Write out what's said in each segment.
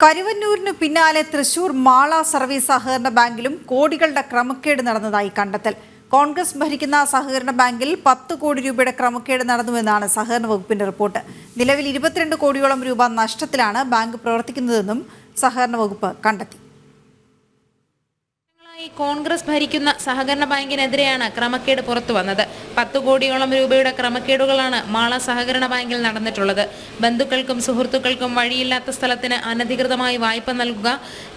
കരുവന്നൂരിനു പിന്നാലെ തൃശൂർ മാള സർവീസ് സഹകരണ ബാങ്കിലും കോടികളുടെ ക്രമക്കേട് നടന്നതായി കണ്ടെത്തൽ. കോൺഗ്രസ് ഭരിക്കുന്ന സഹകരണ ബാങ്കിൽ പത്ത് കോടി രൂപയുടെ ക്രമക്കേട് നടന്നുവെന്നാണ് സഹകരണ വകുപ്പിന്റെ റിപ്പോർട്ട്. നിലവിൽ ഇരുപത്തിരണ്ട് കോടിയോളം രൂപ നഷ്ടത്തിലാണ് ബാങ്ക് പ്രവർത്തിക്കുന്നതെന്നും സഹകരണ വകുപ്പ് കണ്ടെത്തി. കോൺഗ്രസ് ഭരിക്കുന്ന സഹകരണ ബാങ്കിനെതിരെയാണ് ക്രമക്കേട് പുറത്തു വന്നത്. പത്ത് കോടിയോളം രൂപയുടെ ക്രമക്കേടുകളാണ് മാള സഹകരണ ബാങ്കിൽ നടന്നിട്ടുള്ളത്. ബന്ധുക്കൾക്കും സുഹൃത്തുക്കൾക്കും വഴിയില്ലാത്ത സ്ഥലത്തിന് അനധികൃതമായി വായ്പ നൽകുക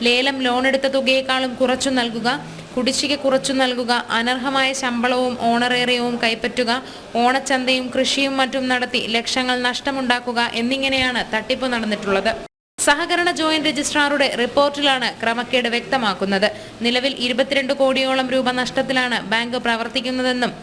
ലേലം ലോണെടുത്ത തുകയേക്കാളും കുറച്ചു നൽകുക കുടിശ്ശിക കുറച്ചു നൽകുക അനർഹമായ ശമ്പളവും ഓണറേറിയവും കൈപ്പറ്റുക ഓണച്ചന്തയും കൃഷിയും മറ്റും നടത്തി ലക്ഷങ്ങൾ നഷ്ടമുണ്ടാക്കുക എന്നിങ്ങനെയാണ് തട്ടിപ്പ് നടന്നിട്ടുള്ളത്. സഹകരണ ജോയിന്റ് രജിസ്ട്രാറുടെ റിപ്പോർട്ടിലാണ് ക്രമക്കേട് വ്യക്തമാക്കുന്നത്. നിലവിൽ ഇരുപത്തിരണ്ട് കോടിയോളം രൂപ നഷ്ടത്തിലാണ് ബാങ്ക് പ്രവർത്തിക്കുന്നതെന്നും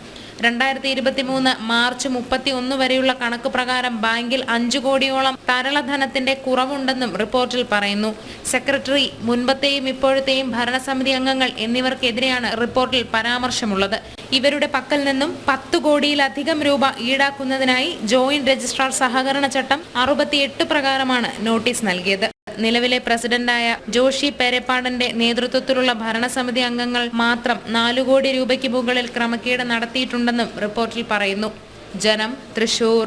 രണ്ടായിരത്തി ഇരുപത്തി മൂന്ന് മാർച്ച് മുപ്പത്തി ഒന്ന് വരെയുള്ള കണക്ക് പ്രകാരം ബാങ്കിൽ അഞ്ചു കോടിയോളം തരളധനത്തിന്റെ കുറവുണ്ടെന്നും റിപ്പോർട്ടിൽ പറയുന്നു. സെക്രട്ടറി മുൻപത്തെയും ഇപ്പോഴത്തെയും ഭരണസമിതി അംഗങ്ങൾ എന്നിവർക്കെതിരെയാണ് റിപ്പോർട്ടിൽ പരാമർശമുള്ളത്. ഇവരുടെ പക്കൽ നിന്നും പത്ത് കോടിയിലധികം രൂപ ഈടാക്കുന്നതിനായി ജോയിന്റ് രജിസ്ട്രാർ സഹകരണ ചട്ടം അറുപത്തിയെട്ട് പ്രകാരമാണ് നോട്ടീസ് നൽകിയത്. നിലവിലെ പ്രസിഡന്റായ ജോഷി പേരപ്പാടന്റെ നേതൃത്വത്തിലുള്ള ഭരണസമിതി അംഗങ്ങൾ മാത്രം നാലു കോടി രൂപയ്ക്ക് മുകളിൽ ക്രമക്കേട് നടത്തിയിട്ടുണ്ടെന്നും റിപ്പോർട്ടിൽ പറയുന്നു. ജനം തൃശൂർ.